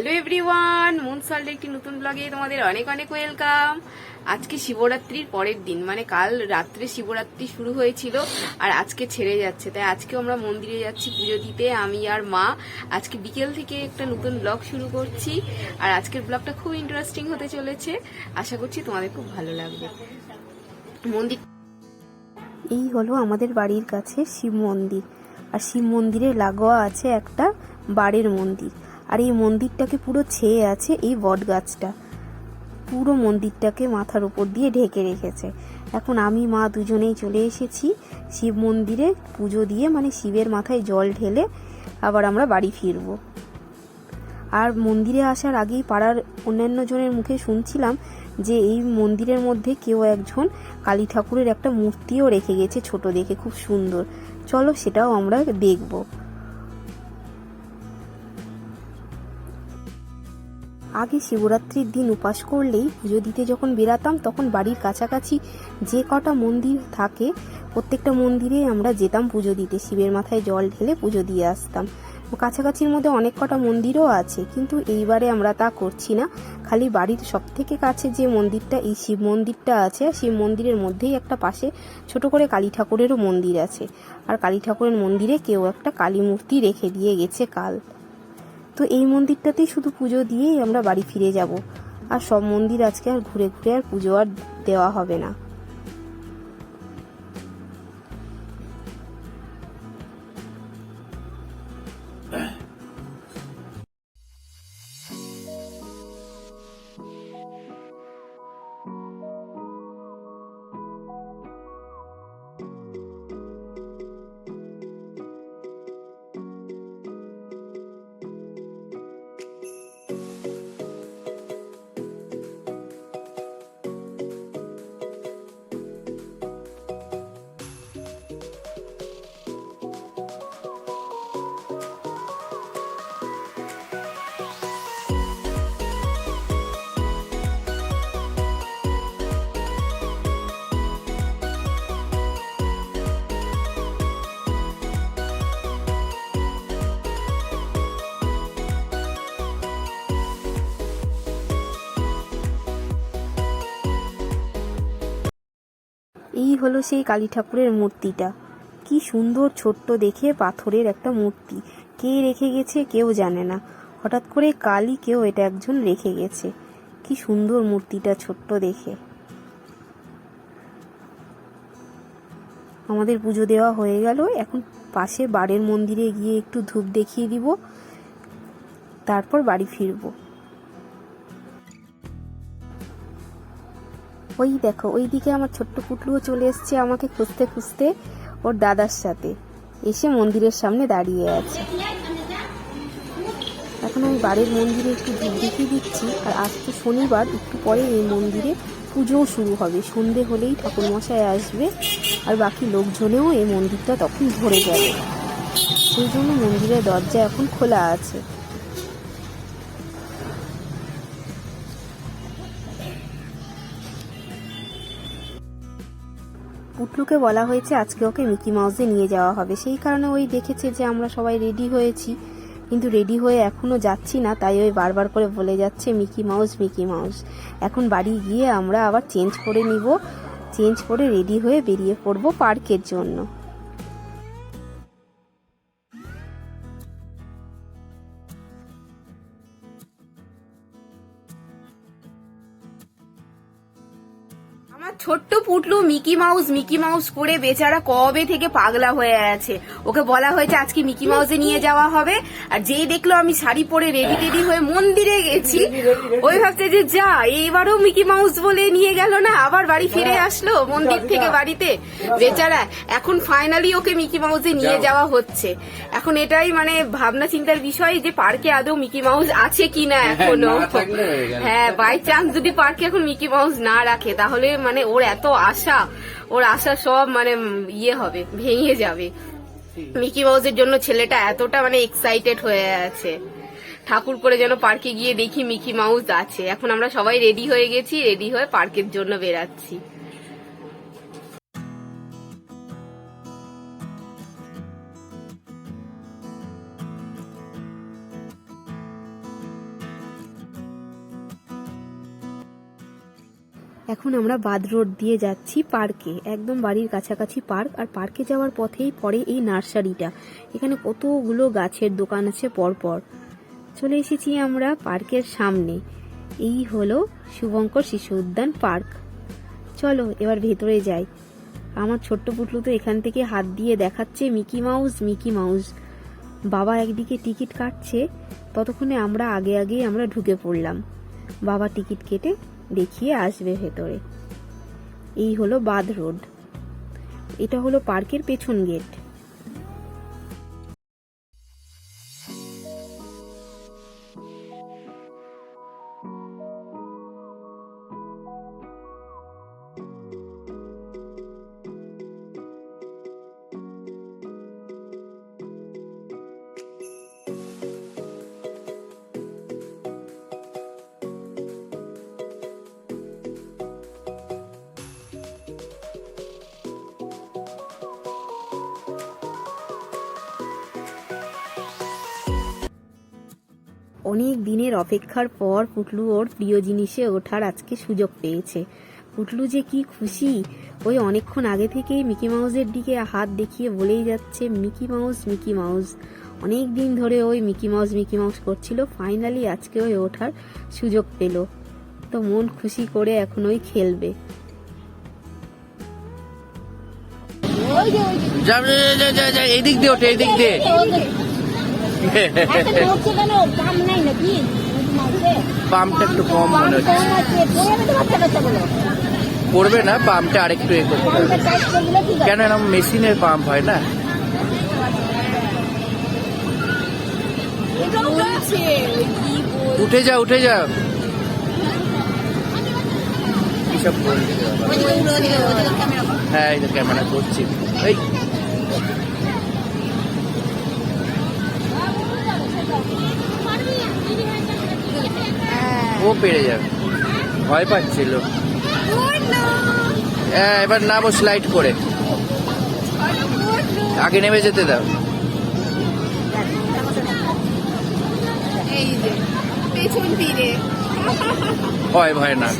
Hello everyone মুনসল্ট একটি নতুন ব্লগে তোমাদের অনেক অনেক ওয়েলকাম আজকে শিবরাত্রির পরের দিন মানে কাল রাত্রে শিবরাত্রি শুরু হয়েছিল আর আজকে ছেড়ে যাচ্ছে। তাই আজকে আমরা মন্দিরে যাচ্ছি পুজো দিতে, আমি আর মা। আজকে বিকেল থেকে একটা নতুন ব্লগ শুরু করছি আর আজকের ব্লগটা খুব ইন্টারেস্টিং হতে চলেছে। আশা করছি তোমাদের খুব ভালো লাগবে। মন্দির এই হলো আমাদের বাড়ির কাছে শিব মন্দির। আর শিব মন্দিরে লাগোয়া আছে একটা বাড়ির মন্দির। আর এই মন্দিরটাকে পুরো ছেয়ে আছে এই বট গাছটা পুরো মন্দিরটাকে মাথার উপর দিয়ে ঢেকে রেখেছে। এখন আমি, মা দুজনেই চলে এসেছি শিব মন্দিরে পুজো দিয়ে মানে শিবের মাথায় জল ঢেলে আবার আমরা বাড়ি ফিরবো। আর মন্দিরে আসার আগেই পাড়ার অন্যান্য জনের মুখে শুনছিলাম যে এই মন্দিরের মধ্যে কেউ একজন কালী ঠাকুরের একটা মূর্তিও রেখে গেছে ছোট দেখে, খুব সুন্দর। চলো সেটাও আমরা দেখব। আগে শিবরাত্রির দিন উপাস করলেই পুজো দিতে যখন বেরাতাম, তখন বাড়ির কাছাকাছি যে কটা মন্দির থাকে, প্রত্যেকটা মন্দিরে আমরা যেতাম পুজো দিতে। শিবের মাথায় জল ঢেলে পুজো দিয়ে আসতাম। কাছাকাছির মধ্যে অনেক কটা মন্দিরও আছে, কিন্তু এইবারে আমরা তা করছি না। খালি বাড়ির সব থেকে কাছে যে মন্দিরটা, এই শিব মন্দিরটা আছে শিব মন্দিরের মধ্যেই একটা পাশে ছোট করে কালী ঠাকুরেরও মন্দির আছে। আর কালী ঠাকুরের মন্দিরে কেউ একটা কালী মূর্তি রেখে দিয়ে গেছে কাল। তো এই মন্দিরটাতেই শুধু পুজো দিয়েই আমরা বাড়ি ফিরে যাব। আর সব মন্দির আজকে আর ঘুরে ঘুরে আর পুজো আর দেওয়া হবে না। এই হলো সেই কালী ঠাকুরের মূর্তিটা। কি সুন্দর ছোট্ট দেখে পাথরের একটা মূর্তি। কে রেখে গেছে কেউ জানে না। হঠাৎ করে কালী কেউ এটা একজন রেখে গেছে। কি সুন্দর মূর্তিটা ছোট্ট দেখে। আমাদের পুজো দেওয়া হয়ে গেল। এখন পাশে বাড়ির মন্দিরে গিয়ে একটু ধূপ দেখিয়ে দিব। তারপর বাড়ি ফিরবো। ওই দেখো ওই দিকে আমার ছোট্ট পুটলুও চলে এসছে আমাকে খুঁজতে খুঁজতে ওর দাদার সাথে। এসে মন্দিরের সামনে দাঁড়িয়ে আছে। এখন আমি বাড়ির মন্দিরে একটু দেখিয়ে দিচ্ছি। আর আজ তো শনিবার, একটু পরে এই মন্দিরে পুজোও শুরু হবে। সন্ধে হলেই ঠাকুর মশাই আসবে আর বাকি লোকজনেও এই মন্দিরটা তখন ভরে যাবে। সেই জন্য মন্দিরের দরজা এখন খোলা আছে। পুটলুকে বলা হয়েছে, আজকে ওকে মিকি মাউসে নিয়ে যাওয়া হবে। সেই কারণে ওই দেখেছে যে, আমরা সবাই রেডি হয়েছি। কিন্তু রেডি হয়ে এখনও যাচ্ছি না, তাই ওই বারবার করে বলে যাচ্ছে, মিকি মাউস মিকি মাউস। এখন বাড়ি গিয়ে আমরা আবার চেঞ্জ করে নিব। চেঞ্জ করে রেডি হয়ে বেরিয়ে পড়ব পার্কের জন্য। ছোট্ট Putlu Mickey Mouse Mickey Mouse করে বেচারা কবে থেকে পাগলা হয়ে আছে? ওকে বলা হয়েছে আজকে মিকি মাউসে নিয়ে যাওয়া হবে। আর যেই দেখল আমি শাড়ি পরে রেডি টেডি হয়ে মন্দিরে গেছি ওই ভাবছে যে যা এইবারও মিকি মাউস বলে নিয়ে গেল না? আবার বাড়ি ফিরে আসলো মন্দির থেকে বাড়িতে? বেচারা এখন ফাইনালি ওকে মিকি মাউসে নিয়ে যাওয়া হচ্ছে। এখন এটাই মানে ভাবনা চিন্তার বিষয় যে পার্কে আদৌ মিকি মাউস আছে কিনা এখনও? না থাকলে হ্যাঁ বাই চান্স যদি পার্কে এখন মিকি মাউস না রাখে তাহলে মানে ওর এত আশা ওর আশা সব মানে ইয়ে হবে ভেঙে যাবে। মিকি মাউসের জন্য ছেলেটা এতটা মানে এক্সাইটেড হয়ে আছে। ঠাকুর করে যেন পার্কে গিয়ে দেখি মিকি মাউস আছে। এখন আমরা সবাই রেডি হয়ে গেছি রেডি হয়ে পার্কের জন্য বেরাচ্ছি। এখন আমরা বাদ রোড দিয়ে যাচ্ছি পার্কে, একদম বাড়ির কাছাকাছি পার্ক, আর পার্কে যাওয়ার পথেই পড়ে এই নার্সারিটা। এখানে কতগুলো গাছের দোকান আছে পরপর। চলে এসেছি আমরা পার্কের সামনে। এই হলো শুভঙ্কর শিশু উদ্যান পার্ক। চলো এবার ভেতরে যাই। আমার ছোট্ট পুটলু তো এখান থেকে হাত দিয়ে দেখাচ্ছে মিকি মাউস মিকি মাউস। বাবা একদিকে টিকিট কাটছে, ততক্ষণে আমরা আগে আগে আমরা ঢুকে পড়লাম। বাবা টিকিট কেটে দেখিয়ে আসবে ভেতরে। এই হলো বাদ রোড। এটা হলো পার্কের পেছন গেট। অনেক দিনের অপেক্ষার পর পুটলু ওর প্রিয় জিনিসে ওঠার আজকে সুযোগ পেয়েছে। পুটলু যে কি খুশি ওই অনেকক্ষণ আগে থেকেই মিকি মাউসের দিকে হাত দেখিয়ে বলেই যাচ্ছে মিকি মাউস মিকি মাউস। অনেক দিন ধরে ওই মিকি মাউস মিকি মাউস করছিল ফাইনালি আজকে ওই ওঠার সুযোগ পেল। তো মন খুশি করে এখন ওই খেলবে। যা যা, যা, যা, যা, এই দিক দিয়ে ওঠে এই দিক দিয়ে। পাম্পটা একটু কম মনে হচ্ছে পড়বে না পাম্পটা আরেকটু এ করতে হবে। কেন এরকম মেশিনের পাম্প হয় না উঠে যা উঠে যা হ্যাঁ এই তো ক্যামেরা করছি এই ও পেরে যাবে। ভয় পাচ্ছিল হ্যাঁ এবার নামো স্লাইড করে। আগে নেমে যেতে দাও। ভয় ভয় না।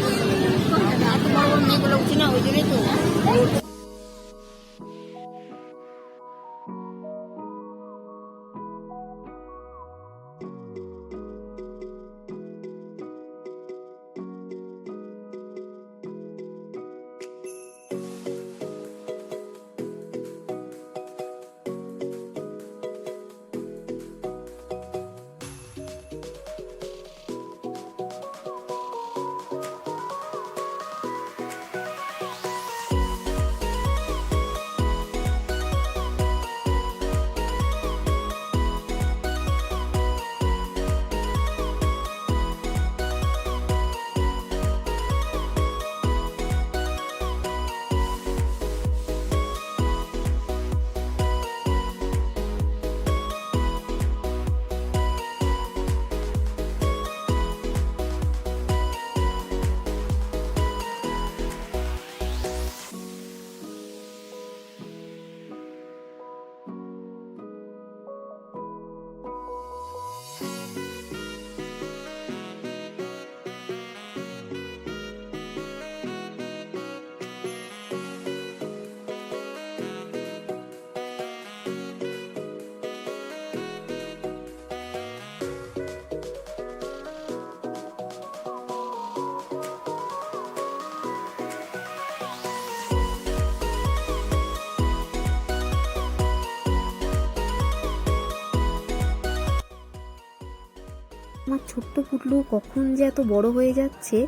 আমার ছোট্ট পুটলু কখন যে এত বড় হয়ে যাচ্ছে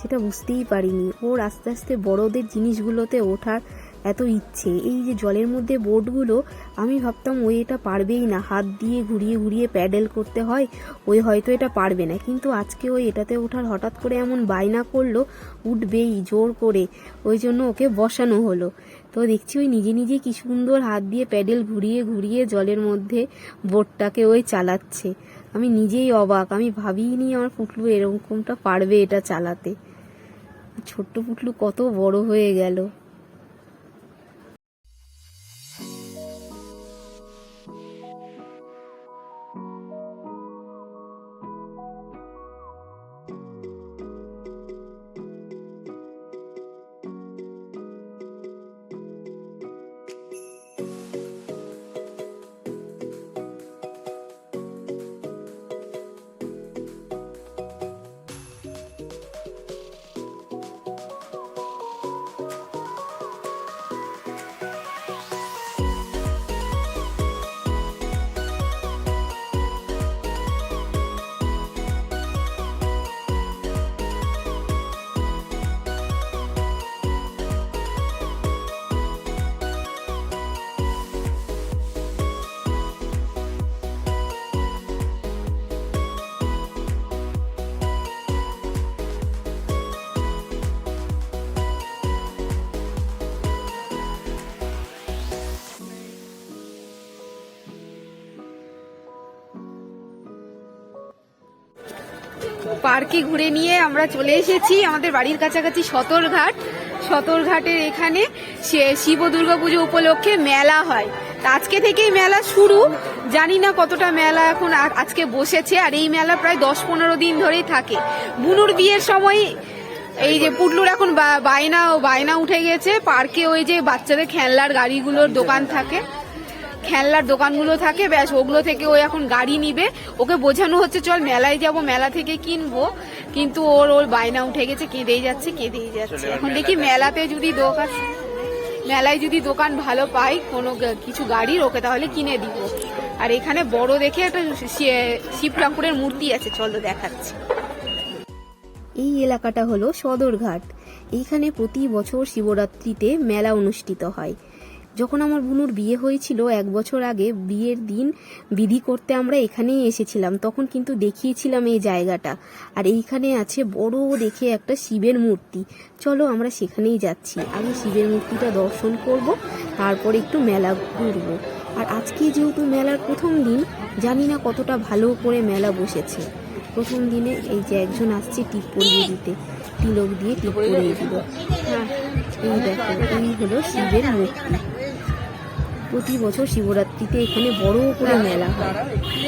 সেটা বুঝতেই পারিনি। ওর আস্তে আস্তে বড়দের জিনিসগুলোতে ওঠার এত ইচ্ছে। এই যে জলের মধ্যে বোটগুলো, আমি ভাবতাম ওই এটা পারবেই না। হাত দিয়ে ঘুরিয়ে ঘুরিয়ে প্যাডেল করতে হয়, ওই হয়তো এটা পারবে না। কিন্তু আজকে ওই এটাতে ওঠার হঠাৎ করে এমন বায়না করল, উঠবেই জোর করে। ওই জন্য ওকে বসানো হলো। তো দেখছি ওই নিজে নিজে কি সুন্দর হাত দিয়ে প্যাডেল ঘুরিয়ে ঘুরিয়ে জলের মধ্যে বোটটাকে ওই চালাচ্ছে। আমি নিজেই অবাক, আমি ভাবিনি আমার পুটলু এরকমটা পারবে এটা চালাতে। ছোট্ট পুটলু কত বড় হয়ে গেল। পার্কে ঘুরে নিয়ে আমরা চলে এসেছি আমাদের বাড়ির কাছাকাছি সতরঘাট। সতরঘাটের এখানে শিব দুর্গা পুজো উপলক্ষে মেলা হয়। আজকে থেকেই মেলা শুরু। জানি না কতটা মেলা এখন আজকে বসেছে, আর এই মেলা প্রায় দশ পনেরো দিন ধরেই থাকে। বুনুর বিয়ের সময় এই যে পুটলুর এখন বায়না বায়না উঠে গেছে। পার্কে ওই যে বাচ্চাদের খেলনার গাড়িগুলোর দোকান থাকে। খেলনার দোকানগুলো থাকে, ব্যাস ওগুলো থেকে ও এখন গাড়ি নিবে। ওকে বোঝানো হচ্ছে, চল মেলায় যাব, মেলা থেকে কিনবো। কিন্তু ওর ওর বায়না উঠে গেছে, কেঁদেই যাচ্ছে কেঁদেই যাচ্ছে। এখন দেখি মেলাতে যদি দোকান, মেলায় যদি দোকান ভালো পাই, কোনো কিছু গাড়ির, ওকে তাহলে কিনে দিব। আর এখানে বড় দেখে একটা শিব ঠাকুরের মূর্তি আছে, চলো দেখাচ্ছি। এই এলাকাটা হলো সদরঘাট। এইখানে প্রতি বছর শিবরাত্রিতে মেলা অনুষ্ঠিত হয়। যখন আমার বুনুর বিয়ে হয়েছিল এক বছর আগে, বিয়ের দিন বিধি করতে আমরা এখানেই এসেছিলাম, তখন কিন্তু দেখিয়েছিলাম এই জায়গাটা। আর এইখানে আছে বড় দেখে একটা শিবের মূর্তি। চলো আমরা সেখানেই যাচ্ছি। আমি শিবের মূর্তিটা দর্শন করব, তারপরে একটু মেলা ঘুরবো। আর আজকে যেহেতু মেলার প্রথম দিন, জানি না কতটা ভালো করে মেলা বসেছে। প্রথম দিনে এই যে একজন আসছে টিপ পরিয়ে দিতে, তিলক দিয়ে টিপ পরিয়ে দিল। হ্যাঁ এই দেখো, এই হলো শিবের মূর্তি। প্রতি বছর শিবরাত্রিতে এখানে বড় করে মেলা হয়।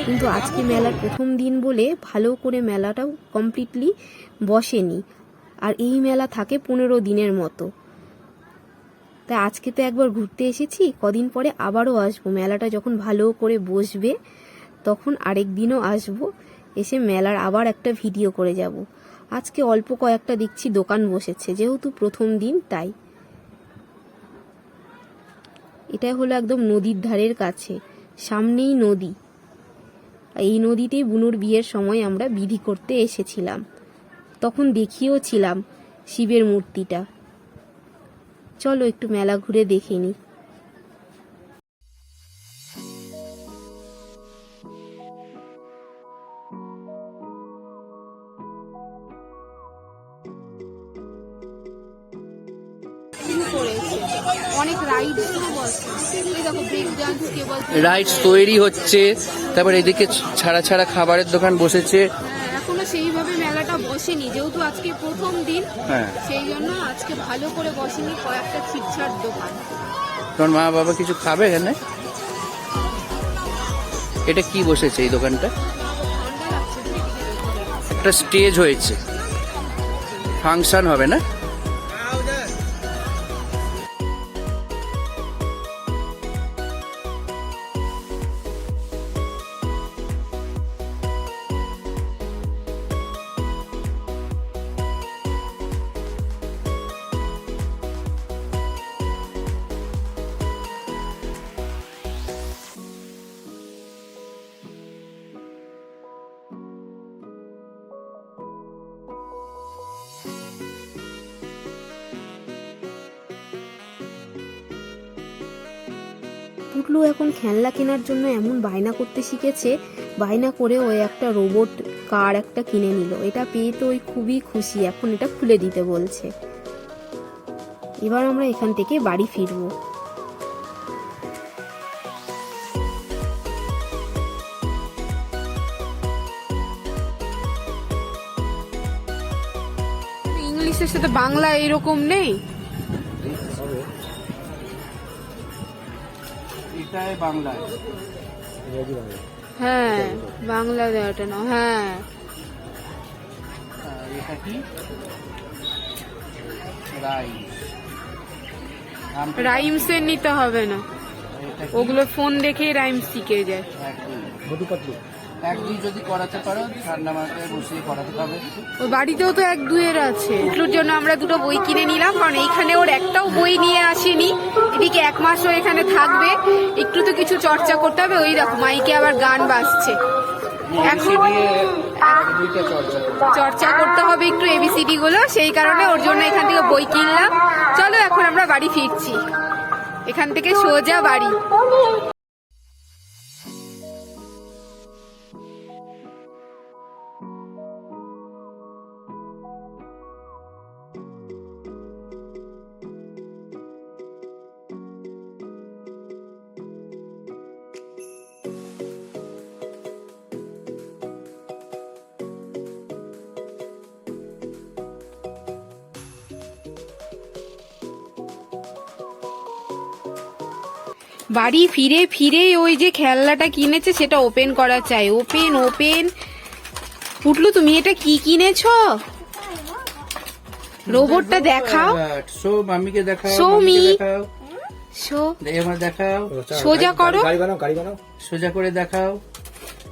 কিন্তু আজকে মেলার প্রথম দিন বলে ভালো করে মেলাটাও কমপ্লিটলি বসেনি। আর এই মেলা থাকে পনেরো দিনের মতো। তাই আজকে তো একবার ঘুরতে এসেছি, কদিন পরে আবারও আসব। মেলাটা যখন ভালো করে বসবে, তখন আরেক দিনও আসব, এসে মেলার আবার একটা ভিডিও করে যাব। আজকে অল্প কয়েকটা দেখছি দোকান বসেছে, যেহেতু প্রথম দিন, তাই। এটা হলো একদম নদীর ধারের কাছে, সামনেই নদী। এই নদীতে বুনুর বিয়ের সময় আমরা বিধি করতে এসেছিলাম। তখন দেখিয়েও ছিলাম শিবের মূর্তিটা। চলো একটু মেলা ঘুরে দেখে নিই রাইডস তৈরি হচ্ছে তারপর এদিকে ছাড়া ছাড়া খাবারের দোকান বসেছে। হ্যাঁ, এখনও সেইভাবে মেলাটা বসেনি যেহেতু আজকে প্রথম দিন হ্যাঁ। সেই জন্য আজকে ভালো করে বসেনি কয়েকটা ছিটছাট দোকান। তোমার মা বাবা কিছু খাবে এখানে? এটা কি বসেছে এই দোকানটা? একটা স্টেজ হয়েছে। ফাংশন হবে না? পুটলু এখন খেলনা কেনার জন্য এমন বায়না করতে শিখেছে, বায়না করে ওই একটা রোবট কার একটা কিনে নিল। এটা পেয়ে তো ওই খুবই খুশি, এখন এটা খুলে দিতে বলছে। এবার আমরা এখান থেকে বাড়ি ফিরবো। ইংলিশের সাথে বাংলা এরকম নেই? এটাই বাংলা হ্যাঁ বাংলা দেওয়াটা না হ্যাঁ। এটা কি? রাই রাইমসের নিতে হবে না। ওগুলো ফোন দেখেই রাইমস শিখে যায়। এক দুই যদি করাতে পারো ঠান্ডা মাথায় বসিয়ে করাতে পারবে ওর বাড়িতেও তো এক দুয়ের আছে। পুটলুর জন্য আমরা দুটো বই কিনে নিলাম কারণ এইখানে ওর একটাও বই নিয়ে আসেনি। এদিকে এক মাসও এখানে থাকবে। একটু তো কিছু চর্চা করতে হবে ওই দেখো মাইকে আবার গান বাজছে। এখন চর্চা করতে হবে। একটু এবিসিডি গুলো সেই কারণে ওর জন্য এখান থেকে বই কিনলাম। চলো এখন আমরা বাড়ি ফিরছি। এখান থেকে সোজা বাড়ি। বাড়ি ফিরে ফিরে ওই যে খেলনাটা কিনেছে সেটা ওপেন করা চাই। ওপেন ওপেন পুটলু তুমি এটা কি কিনেছো? রোবটটা দেখাও। শো মাম্মিকে দেখাও মাম্মিকে দেখাও। সোজা করো। গাড়ি বানাও গাড়ি বানাও। সোজা করে দেখাও।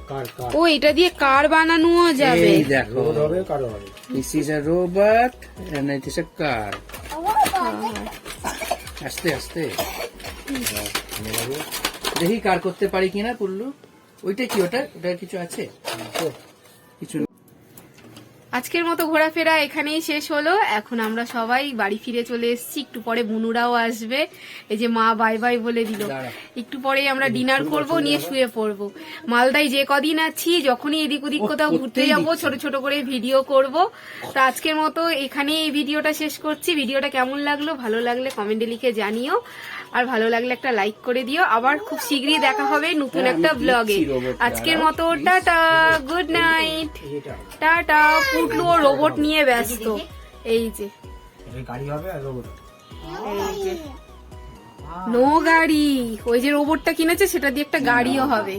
কার কার? ও এটা দিয়ে কার বানানোও যাবে? দেখো। রোড হবে কারও হবে? This is a robot and it is a car আস্তে আস্তে। দেখি কার করতে পারি কিনা পুল্লু। ওইটা কি ওটা? ওটা কিছু আছে? কিছু। আজকের মতো ঘোরাফেরা এখানেই শেষ হলো। এখন আমরা সবাই বাড়ি ফিরে চলে এসেছি। একটু পরে বুনুরাও আসবে। এই যে মা বাই বাই বলে দিল। একটু পরেই আমরা ডিনার করব নিয়ে শুয়ে পড়ব। মালদায় যে কদিন আছি যখনই এদিক ওদিক কোথাও ঘুরতে যাব ছোট ছোট করে ভিডিও করব। তো আজকের মতো এখানেই এই ভিডিওটা শেষ করছি। ভিডিওটা কেমন লাগল ভালো লাগলে কমেন্টে লিখে জানিও। আর ভালো লাগলে একটা লাইক করে দিও। আবার খুব শীঘ্রই দেখা হবে নতুন হ্যাঁ, একটা ব্লগে আজকের মতো tata good night tata Putlu ও রোবট নিয়ে ব্যস্ত। এই যে। এই গাড়ি হবে আর রোড এই যে। নো গাড়ি। ওই যে রোবটটা কিনেছে সেটা দিয়ে একটা গাড়িও হবে।